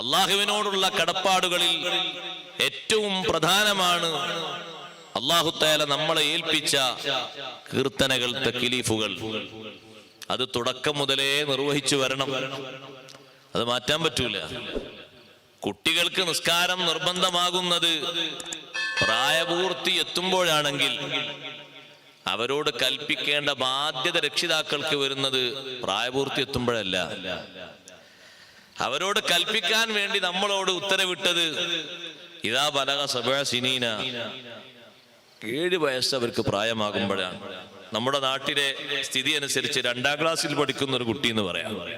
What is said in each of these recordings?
അള്ളാഹുവിനോടുള്ള കടപ്പാടുകളിൽ ഏറ്റവും പ്രധാനമാണ് അള്ളാഹുത്താല നമ്മളെ ഏൽപ്പിച്ച കീർത്തനകൾ തക്കിലീഫുകൾ അത് തുടക്കം മുതലേ നിർവഹിച്ചു വരണം. അത് മാറ്റാൻ പറ്റൂല. കുട്ടികൾക്ക് നിസ്കാരം നിർബന്ധമാകുന്നത് പ്രായപൂർത്തി എത്തുമ്പോഴാണെങ്കിൽ അവരോട് കൽപ്പിക്കേണ്ട ബാധ്യത രക്ഷിതാക്കൾക്ക് വരുന്നത് പ്രായപൂർത്തി എത്തുമ്പോഴല്ല. അവരോട് കൽപ്പിക്കാൻ വേണ്ടി നമ്മളോട് ഉത്തരവിട്ടത്. ഇതാ ബലക സബീന ഏഴ് വയസ്സ് അവർക്ക് പ്രായമാകുമ്പോഴാണ്. നമ്മുടെ നാട്ടിലെ സ്ഥിതി അനുസരിച്ച് രണ്ടാം ക്ലാസ്സിൽ പഠിക്കുന്ന ഒരു കുട്ടി എന്ന് പറയാം.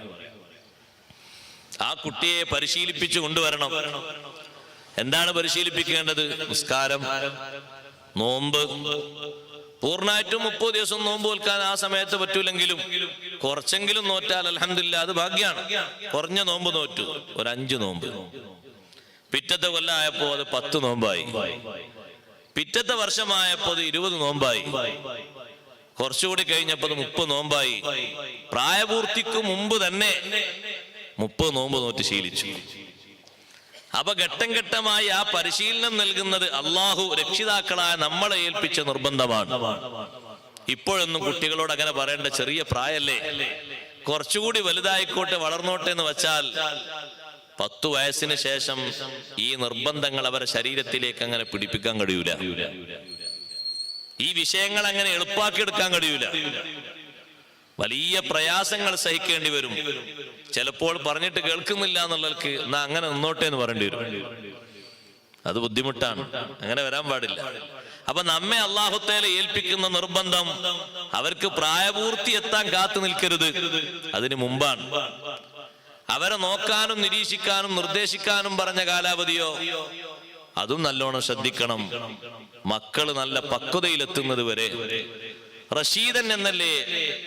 ആ കുട്ടിയെ പരിശീലിപ്പിച്ചു കൊണ്ടുവരണം. എന്താണ് പരിശീലിപ്പിക്കേണ്ടത്? നിസ്കാരം. നോമ്പ്. പൂർണമായിട്ടും മുപ്പത് ദിവസം നോമ്പ് നോൽക്കാൻ ആ സമയത്ത് പറ്റൂലെങ്കിലും കുറച്ചെങ്കിലും നോറ്റാൽ അലഹമില്ല അത് ഭാഗ്യാണ്. കുറഞ്ഞ നോമ്പ് നോറ്റു. ഒരു അഞ്ച് നോമ്പ്. പിറ്റത്തെ കൊല്ലമായപ്പോ അത് പത്ത് നോമ്പായി. പിറ്റത്തെ വർഷമായപ്പോ അത് ഇരുപത് നോമ്പായി. കുറച്ചുകൂടി കഴിഞ്ഞപ്പോ അത് മുപ്പത് നോമ്പായി. പ്രായപൂർത്തിക്ക് മുമ്പ് തന്നെ മുപ്പത് നോമ്പ് നോറ്റ് ശീലിച്ചു. അപ്പൊ ഘട്ടം ഘട്ടമായി ആ പരിശീലനം നൽകുന്നത് അള്ളാഹു രക്ഷിതാക്കളായ നമ്മളെ ഏൽപ്പിച്ച നിർബന്ധമാണ്. ഇപ്പോഴൊന്നും കുട്ടികളോട് അങ്ങനെ പറയേണ്ട ചെറിയ പ്രായല്ലേ കുറച്ചുകൂടി വലുതായിക്കോട്ടെ വളർന്നോട്ടെ എന്ന് വെച്ചാൽ പത്തു വയസ്സിന് ശേഷം ഈ നിർബന്ധങ്ങൾ അവരെ ശരീരത്തിലേക്ക് അങ്ങനെ പിടിപ്പിക്കാൻ കഴിയൂല. ഈ വിഷയങ്ങൾ അങ്ങനെ എളുപ്പാക്കിയെടുക്കാൻ കഴിയൂല. വലിയ പ്രയാസങ്ങൾ സഹിക്കേണ്ടി വരും. ചിലപ്പോൾ പറഞ്ഞിട്ട് കേൾക്കുന്നില്ല എന്നുള്ളവർക്ക് എന്നാ അങ്ങനെ നിന്നോട്ടെ എന്ന് പറയേണ്ടി വരും. അത് ബുദ്ധിമുട്ടാണ്. അങ്ങനെ വരാൻ പാടില്ല. അപ്പൊ നമ്മെ അള്ളാഹുത്തേലെ ഏൽപ്പിക്കുന്ന നിർബന്ധം അവർക്ക് പ്രായപൂർത്തി എത്താൻ കാത്തു നിൽക്കരുത്. അതിനു മുമ്പാണ്. അവരെ നോക്കാനും നിരീക്ഷിക്കാനും നിർദ്ദേശിക്കാനും പറഞ്ഞ കാലാവധിയോ? അതും നല്ലോണം ശ്രദ്ധിക്കണം. മക്കൾ നല്ല പക്വതയിലെത്തുന്നത് വരെ റഷീദൻ എന്നല്ലേ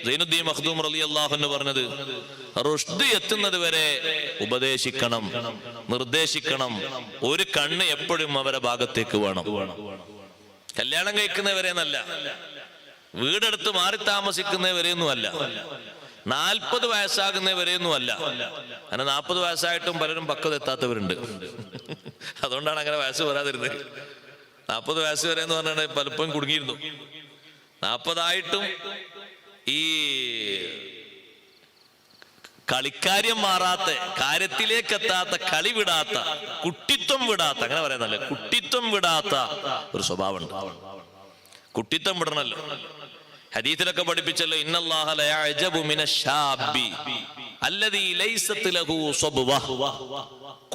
സൈനുദ്ദീൻ മഖ്ദൂം റലി അള്ളാഹുന്ന് പറഞ്ഞത്? റുഷ്ദ് എത്തുന്നത് വരെ ഉപദേശിക്കണം നിർദ്ദേശിക്കണം. ഒരു കണ്ണ് എപ്പോഴും അവരെ ഭാഗത്തേക്ക് വേണം. കല്യാണം കഴിക്കുന്നവരെ എന്നല്ല വീടെടുത്ത് മാറി താമസിക്കുന്നവരെയൊന്നും അല്ല നാൽപ്പത് വയസ്സാകുന്നവരെയൊന്നും അല്ല അങ്ങനെ നാൽപ്പത് വയസ്സായിട്ടും പലരും പക്വത എത്താത്തവരുണ്ട്. അതുകൊണ്ടാണ് അങ്ങനെ വയസ്സ് വരാതിരുന്നത്. നാൽപ്പത് വയസ്സ് വരെ എന്ന് പറഞ്ഞാൽ പലപ്പോഴും കുടുങ്ങിയിരുന്നു. നാൽപ്പതായിട്ടും ഈ കളിക്കാര്യം മാറാത്ത കാര്യത്തിലേക്ക് എത്താത്ത കളി വിടാത്ത കുട്ടിത്വം വിടാത്ത അങ്ങനെ പറയുന്നല്ലേ കുട്ടിത്വം വിടാത്ത ഒരു സ്വഭാവമുണ്ട്. കുട്ടിത്വം വിടണല്ലോ ഹദീസിലൊക്കെ പഠിപ്പിച്ചല്ലോ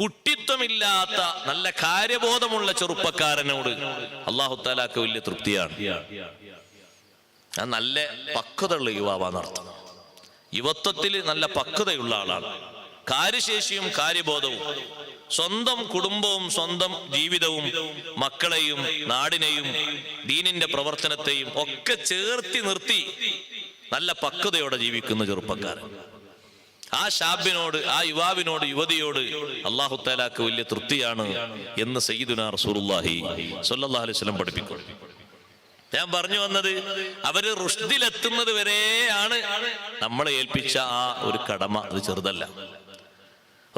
കുട്ടിത്വമില്ലാത്ത നല്ല കാര്യബോധമുള്ള ചെറുപ്പക്കാരനോട് അല്ലാഹു താലാക്ക് വലിയ തൃപ്തിയാണ്. ആ നല്ല പക്വതയുള്ള യുവാവാന്നർത്ഥം യുവത്വത്തിൽ നല്ല പക്വതയുള്ള ആളാണ്. കാര്യശേഷിയും കാര്യബോധവും സ്വന്തം കുടുംബവും സ്വന്തം ജീവിതവും മക്കളെയും നാടിനെയും ദീനിന്റെ പ്രവർത്തനത്തെയും ഒക്കെ ചേർത്തി നിർത്തി നല്ല പക്വതയോടെ ജീവിക്കുന്ന ചെറുപ്പക്കാരൻ. ആ ഷാബിനോട് ആ യുവാവിനോട് യുവതിയോട് അള്ളാഹു താലാക്ക് വലിയ തൃപ്തിയാണ് എന്ന് സയ്യിദുന സുറുല്ലാഹി സല്ലാ അലൈഹി പഠിപ്പിക്കും ഞാൻ പറഞ്ഞു വന്നത് അവർ റുഷ്ദിലെത്തുന്നത് വരെയാണ് നമ്മളെ ഏൽപ്പിച്ച ആ ഒരു കടമ. അത് ചെറുതല്ല.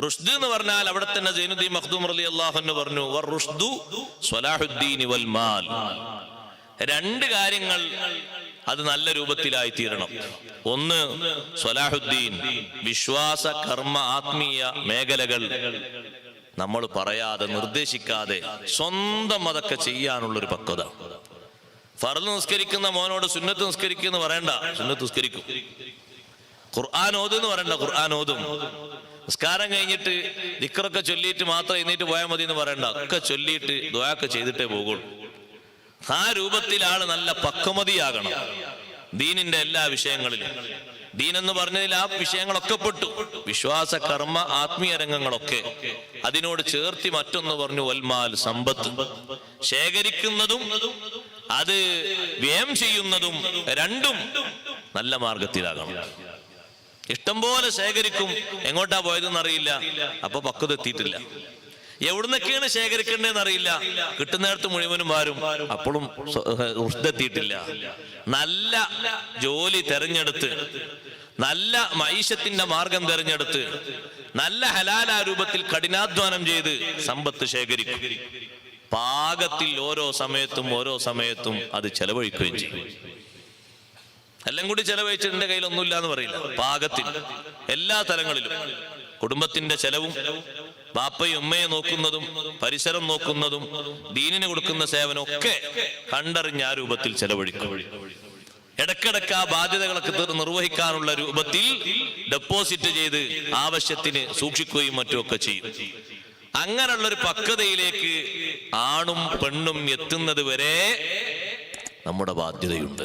റുഷ്ദ് എന്ന് പറഞ്ഞാൽ അവിടെ തന്നെ ജൈനുദ്ദീൻ മഖ്ദൂം അലി അള്ളാഹു പറഞ്ഞു റുഷ്ദു സ്വലാഹുദ്ദീൻ വൽ മാൽ. രണ്ട് കാര്യങ്ങൾ അത് നല്ല രൂപത്തിലായി തീരണം ഒന്ന് സ്വലാഹുദ്ദീൻ വിശ്വാസ കർമ്മ ആത്മീയ മേഖലകൾ നമ്മൾ പറയാതെ നിർദ്ദേശിക്കാതെ സ്വന്തം അതൊക്കെ ചെയ്യാനുള്ളൊരു പക്വത. ഫറൽ നിസ്കരിക്കുന്ന മോനോട് സുന്നത്ത് നിസ്കരിക്കുന്ന പറയണ്ട. സുന്നത്ത് നിസ്കരിക്കും. ഖുർആൻ ഓതും എന്ന് പറയണ്ട. ഖുർആൻ ഓതും. നിസ്കാരം കഴിഞ്ഞിട്ട് ദിക്കറൊക്കെ ചൊല്ലിയിട്ട് മാത്രം എഴുന്നേറ്റ് പോയാൽ മതി എന്ന് പറയണ്ട. ഒക്കെ ചൊല്ലിയിട്ട് ദ്വായൊക്കെ ചെയ്തിട്ടേ പോകുള്ളൂ. ആ രൂപത്തിലാണ് നല്ല പക്വമതിയാകണം. ദീനിന്റെ എല്ലാ വിഷയങ്ങളിലും. ദീൻ എന്ന് പറഞ്ഞതിൽ ആ വിഷയങ്ങളൊക്കെ പെട്ടു. വിശ്വാസ കർമ്മ ആത്മീയ രംഗങ്ങളൊക്കെ. അതിനോട് ചേർത്തി മറ്റൊന്ന് പറഞ്ഞു വൽമാൽ സമ്പത്ത്. ശേഖരിക്കുന്നതും അത് വ്യയം ചെയ്യുന്നതും രണ്ടും നല്ല മാർഗത്തിലാകണം. ഇഷ്ടം പോലെ ശേഖരിക്കും. എങ്ങോട്ടാ പോയതെന്ന് അറിയില്ല അപ്പൊ പക്വത എത്തിയിട്ടില്ല. എവിടുന്നൊക്കെയാണ് ശേഖരിക്കേണ്ടതെന്ന് അറിയില്ല കിട്ടുന്നിടത്ത് മുഴുവനും മാറും അപ്പോഴും എത്തിയിട്ടില്ല നല്ല ജോലി തെരഞ്ഞെടുത്ത് നല്ല മൈഷത്തിന്റെ മാർഗം തെരഞ്ഞെടുത്ത് നല്ല ഹലാലാരൂപത്തിൽ കഠിനാധ്വാനം ചെയ്ത് സമ്പത്ത് ശേഖരിക്കും. പാകത്തിൽ ഓരോ സമയത്തും ഓരോ സമയത്തും അത് ചെലവഴിക്കുകയും ചെയ്യും. എല്ലാം കൂടി ചെലവഴിച്ചിട്ട് എന്റെ കയ്യിൽ ഒന്നുമില്ല എന്ന് പറയില്ല. പാകത്തിൽ എല്ലാ തലങ്ങളിലും. കുടുംബത്തിന്റെ ചെലവും ബാപ്പയും ഉമ്മയെ നോക്കുന്നതും പരിസരം നോക്കുന്നതും ദീനിന് കൊടുക്കുന്ന സേവനം ഒക്കെ കണ്ടറിഞ്ഞ ആ രൂപത്തിൽ ചെലവഴിക്കും. ഇടക്കിടക്ക് ആ ബാധ്യതകളൊക്കെ നിർവഹിക്കാനുള്ള രൂപത്തിൽ ഡെപ്പോസിറ്റ് ചെയ്ത് ആവശ്യത്തിന് സൂക്ഷിക്കുകയും മറ്റുമൊക്കെ ചെയ്യും. അങ്ങനെയുള്ള ഒരു പക്വതയിലേക്ക് ആണും പെണ്ണും എത്തുന്നത് വരെ നമ്മുടെ ബാധ്യതയുണ്ട്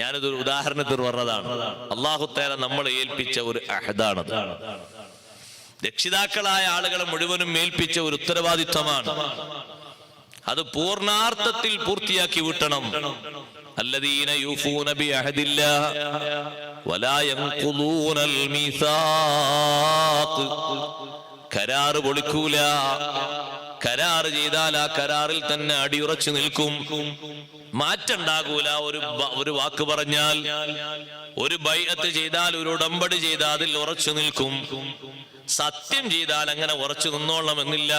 ഞാനിതൊരു ഉദാഹരണത്തിന് പറഞ്ഞതാണ് അള്ളാഹുത്തേല നമ്മളെ ഏൽപ്പിച്ച ഒരു അഹദാണത് രക്ഷിതാക്കളായ ആളുകളെ മുഴുവനും ഏൽപ്പിച്ച ഒരു ഉത്തരവാദിത്വമാണ് അത് പൂർണാർത്ഥത്തിൽ പൂർത്തിയാക്കി വിട്ടണം الذين يوفون بعهد الله ولا ينقضون الميثاق കരാറ് പൊളിക്കൂല കരാറ് ചെയ്താൽ ആ കരാറിൽ തന്നെ അടിയുറച്ചു നിൽക്കും. മാറ്റണ്ടാകൂല. ഒരു ഒരു വാക്ക് പറഞ്ഞാൽ ഒരു ബൈഅത്ത് ചെയ്താൽ ഒരു ഉടമ്പടി ചെയ്താൽ അതിൽ ഉറച്ചു നിൽക്കും. സത്യം ചെയ്താൽ അങ്ങനെ ഉറച്ചു നിന്നോളണമെന്നില്ല.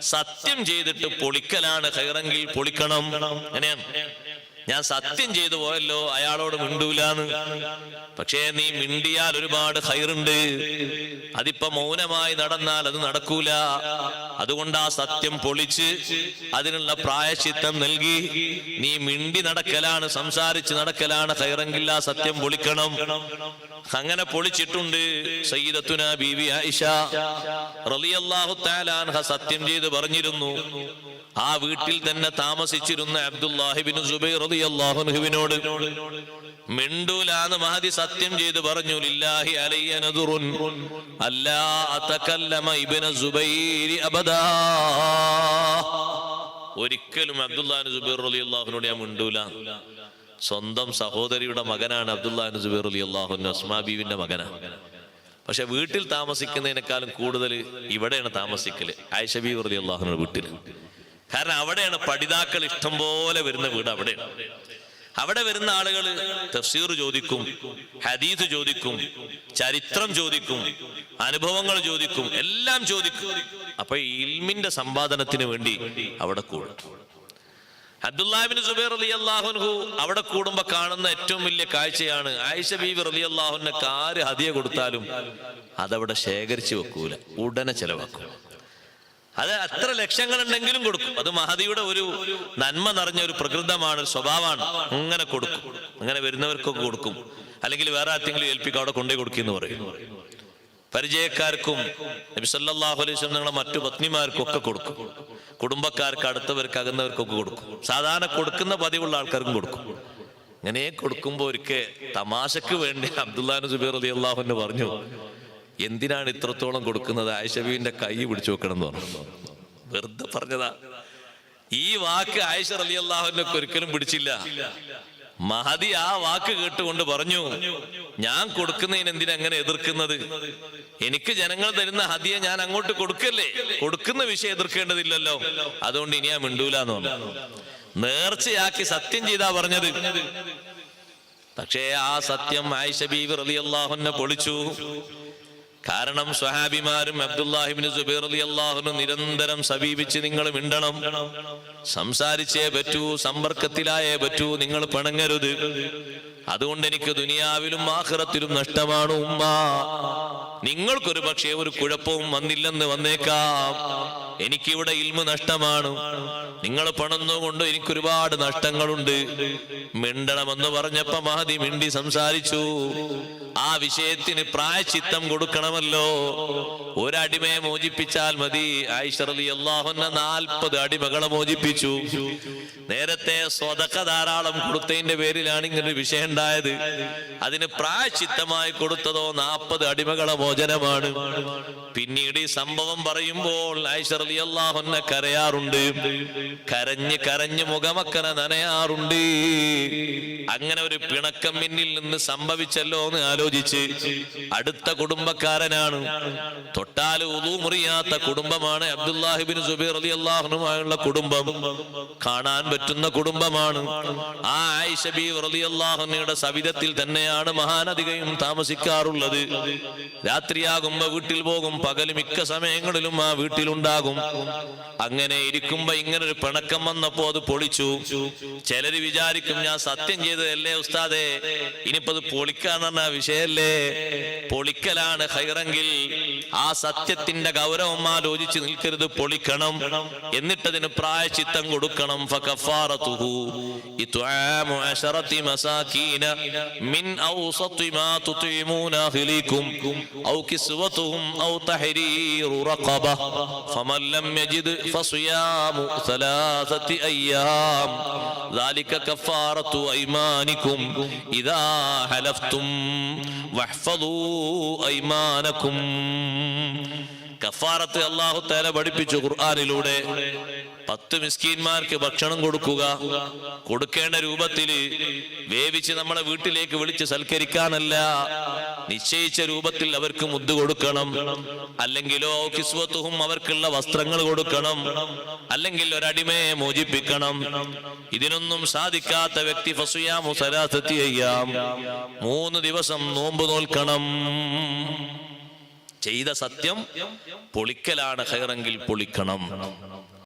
സത്യം ചെയ്തിട്ട് പൊളിക്കലാണ് കയറെങ്കിൽ പൊളിക്കണം. അങ്ങനെയാണ്. ഞാൻ സത്യം ചെയ്തു പോയല്ലോ അയാളോട് മിണ്ടൂലാന്ന്. പക്ഷേ നീ മിണ്ടിയാൽ ഒരുപാട് ഹൈറുണ്ട്. അതിപ്പോ മൗനമായി നടന്നാൽ അത് നടക്കൂല. അതുകൊണ്ട് ആ സത്യം പൊളിച്ച് അതിനുള്ള പ്രായശിത്തം നൽകി. നീ മിണ്ടി നടക്കലാണ് സംസാരിച്ച് നടക്കലാണ് ഹൈറെങ്കിൽ ആ സത്യം പൊളിക്കണം. അങ്ങനെ പൊളിച്ചിട്ടുണ്ട് സയ്യിദത്തുന ബീവി ആയിഷ റളിയല്ലാഹു തആല അൻഹ സത്യം ചെയ്ത് പറഞ്ഞിരുന്നു. ആ വീട്ടിൽ തന്നെ താമസിച്ചിരുന്ന അബ്ദുല്ലാഹിബിൻ സുബൈർ റളിയല്ലാഹു അൻഹുവിനോട് മിണ്ടൂലാന്ന് മഹദി സത്യം ചെയ്ത് പറഞ്ഞു ലില്ലാഹി അലയ്യ നദുറുൻ അല്ലാ അതകല്ലമ ഇബ്നു സുബൈർ അബദാ. ഒരിക്കലും അബ്ദുല്ലാഹിൻ സുബൈർ റളിയല്ലാഹുവിനോട് ഞാൻ മിണ്ടൂല. സ്വന്തം സഹോദരിയുടെ മകനാണ് അബ്ദുല്ലാഹിൻ സുബൈർ റളിയല്ലാഹു അസ്മാ ബീവിന്റെ മകനാണ് പക്ഷെ വീട്ടിൽ താമസിക്കുന്നതിനേക്കാളും കൂടുതൽ ഇവിടെയാണ് താമസിക്കൽ ആയിഷ അലി റളിയല്ലാഹുവിന്റെ വീട്ടിൽ കാരണം അവിടെയാണ് പഠിതാക്കൾ ഇഷ്ടം പോലെ വരുന്ന വീട് അവിടെയാണ് അവിടെ വരുന്ന ആളുകൾ തഫ്സീർ ചോദിക്കും ഹദീസ് ചോദിക്കും ചരിത്രം ചോദിക്കും അനുഭവങ്ങൾ ചോദിക്കും എല്ലാം ചോദിക്കും. അപ്പൊ ഇൽമിന്റെ സമ്പാദനത്തിന് വേണ്ടി അവിടെ കൂടും. അബ്ദുല്ലാഹിബിൻ സുബൈർ അലി അള്ളാഹുൻഹു അവിടെ കൂടുമ്പോ കാണുന്ന ഏറ്റവും വലിയ കാഴ്ചയാണ്. ആയിഷ ബീബി അലി അള്ളാഹുവിന്റെ കാര് ഹതിയ കൊടുത്താലും അതവിടെ ശേഖരിച്ചു വെക്കൂല. ഉടനെ ചെലവാക്കും. അത് അത്ര ലക്ഷങ്ങൾ ഉണ്ടെങ്കിലും കൊടുക്കും. അത് മഹതിയുടെ ഒരു നന്മ നിറഞ്ഞ ഒരു പ്രകൃതമാണ് ഒരു സ്വഭാവമാണ്. അങ്ങനെ കൊടുക്കും. അങ്ങനെ വരുന്നവർക്കൊക്കെ കൊടുക്കും. അല്ലെങ്കിൽ വേറെ ആർക്കെങ്കിലും ഏൽപ്പിക്കും അവിടെ കൊണ്ടുപോയി കൊടുക്കുന്നു പറയും. പരിചയക്കാർക്കും നബി സല്ലല്ലാഹു അലൈഹി വസല്ലം നിങ്ങളെ മറ്റു പത്നിമാർക്കും ഒക്കെ കൊടുക്കും. കുടുംബക്കാർക്ക് അടുത്തവർക്ക് അകന്നവർക്കൊക്കെ കൊടുക്കും. സാധാരണ കൊടുക്കുന്ന പതിവുള്ള ആൾക്കാർക്കും കൊടുക്കും. ഇങ്ങനെ കൊടുക്കുമ്പോൾ ഒരിക്കൽ തമാശക്ക് വേണ്ടി അബ്ദുല്ലാൻ സുബൈർ അലി അള്ളാഹുന്ന് പറഞ്ഞു എന്തിനാണ് ഇത്രത്തോളം കൊടുക്കുന്നത്? ആയിഷബീവിന്റെ കൈ പിടിച്ചു വെക്കണം എന്ന് പറഞ്ഞു. വെറുതെ പറഞ്ഞതാ. ഈ വാക്ക് ആയിഷ അലി അള്ളാഹുനൊക്കെ ഒരിക്കലും പിടിച്ചില്ല. മഹദി ആ വാക്ക് കേട്ടുകൊണ്ട് പറഞ്ഞു ഞാൻ കൊടുക്കുന്നതിന് എന്തിനാ അങ്ങനെ എതിർക്കുന്നത്? എനിക്ക് ജനങ്ങൾ തരുന്ന ഹതിയെ ഞാൻ അങ്ങോട്ട് കൊടുക്കല്ലേ? കൊടുക്കുന്ന വിഷയം എതിർക്കേണ്ടതില്ലല്ലോ. അതുകൊണ്ട് ഇനി ഞാൻ മിണ്ടൂല എന്ന് പറഞ്ഞു. നേർച്ചയാക്കി സത്യം ചെയ്താ പറഞ്ഞത്. പക്ഷേ ആ സത്യം ആയിഷ ബീവി റളിയല്ലാഹുവിനെ പൊളിച്ചു. കാരണം സ്വഹാബിമാരും അബ്ദുല്ലാഹിബിന് സുബൈർ അലി അള്ളാഹുനും നിരന്തരം സമീപിച്ച് നിങ്ങൾ മിണ്ടണം. സംസാരിച്ചേ പറ്റൂ സമ്പർക്കത്തിലായേ പറ്റൂ നിങ്ങൾ പിണങ്ങരുത്. അതുകൊണ്ട് എനിക്ക് ദുനിയാവിലും ആഹ്റത്തിലും നഷ്ടമാണ് ഉമ്മ. നിങ്ങൾക്കൊരു പക്ഷേ ഒരു കുഴപ്പവും വന്നില്ലെന്ന് വന്നേക്കാം. എനിക്കിവിടെ ഇൽമ നഷ്ടമാണ്. നിങ്ങൾ പണന്നുകൊണ്ട് എനിക്ക് ഒരുപാട് നഷ്ടങ്ങളുണ്ട്. മിണ്ടണമെന്ന് പറഞ്ഞപ്പോ മഹതി മിണ്ടി സംസാരിച്ചു. ആ വിഷയത്തിന് പ്രായച്ചിത്തം കൊടുക്കണമല്ലോ. ഒരടിമയെ മോചിപ്പിച്ചാൽ മതി. ഐശ്വറലി അള്ളാഹുന്ന നാൽപ്പത് അടിമകളെ മോചിപ്പിച്ചു. നേരത്തെ സ്വതക്ക ധാരാളം കൊടുത്തതിന്റെ പേരിലാണ് ഇങ്ങനൊരു വിഷയം ഉണ്ടായത്. അതിന് പ്രായച്ചിത്തമായി കൊടുത്തതോ നാൽപ്പത് അടിമകളെ മോചനമാണ്. പിന്നീട് ഈ സംഭവം പറയുമ്പോൾ ആയിഷറലി അള്ളാഹുന്ന കരയാറുണ്ട്. കരഞ്ഞ് കരഞ്ഞ് മുഖമക്കന നനയാറുണ്ട്. അങ്ങനെ ഒരു പിണക്കം മിന്നിൽ നിന്ന് സംഭവിച്ചല്ലോ എന്ന് ആലോചിച്ച് അടുത്ത കുടുംബക്കാരനാണ്. തൊട്ടാൽ ഉതുമുറിയാത്ത കുടുംബമാണ് അബ്ദുല്ലാഹിബിൻ സുബൈർ അലി അള്ളാഹുനുമായുള്ള കുടുംബം. കാണാൻ പറ്റുന്ന കുടുംബമാണ്. ആ ആയിഷ ബി റലി അള്ളാഹുനയുടെ സവിധത്തിൽ തന്നെയാണ് മഹാനധികയും താമസിക്കാറുള്ളത്. രാത്രിയാകുമ്പോ വീട്ടിൽ പോകും. പകൽ മിക്ക സമയങ്ങളിലും ആ വീട്ടിലുണ്ടാകും. അങ്ങനെ ഇരിക്കുമ്പോ ഇങ്ങനെ ഒരു പിണക്കം വന്നപ്പോ അത് പൊളിച്ചു. ചിലര് വിചാരിക്കും ഞാൻ സത്യം ചെയ്തതല്ലേ ഉസ്താദേ? ഇനിയിപ്പോ അത് പൊളിക്കാന്ന് വിഷയല്ലേ പൊളിക്കലാണ് ഹൈറെങ്കിൽ ആ സത്യത്തിന്റെ ഗൗരവം ആലോചിച്ച് നിൽക്കരുത് പൊളിക്കണം. എന്നിട്ടതിന് പ്രായച്ചിത്തം കൊടുക്കണം. കിസ്വതുഹും ഔ തഹരീറു റഖബ ഫമൻ ലം യജിദ് ഫസിയാമു ثلاثة أيام ذلك كفارة أيمانكم إذا حلفتم واحفظوا أيمانكم കഫാറത്ത് അള്ളാഹു തേല പഠിപ്പിച്ചു ഖുർആാനിലൂടെ പത്ത് മിസ്കീന്മാർക്ക് ഭക്ഷണം കൊടുക്കുക. കൊടുക്കേണ്ട രൂപത്തിൽ വേവിച്ച് നമ്മളെ വീട്ടിലേക്ക് വിളിച്ച് സൽക്കരിക്കാനല്ല. നിശ്ചയിച്ച രൂപത്തിൽ അവർക്ക് മുദ്ദ് കൊടുക്കണം. അല്ലെങ്കിലോ കിസ്വത്തുഹും അവർക്കുള്ള വസ്ത്രങ്ങൾ കൊടുക്കണം. അല്ലെങ്കിൽ ഒരടിമയെ മോചിപ്പിക്കണം. ഇതിനൊന്നും സാധിക്കാത്ത വ്യക്തി ഫസുയാമു ചെയ്യാം മൂന്ന് ദിവസം നോമ്പ് നോൽക്കണം. ചെയ്ത സത്യം പൊളിക്കലാണ് ഹൈറെങ്കിൽ പൊളിക്കണം.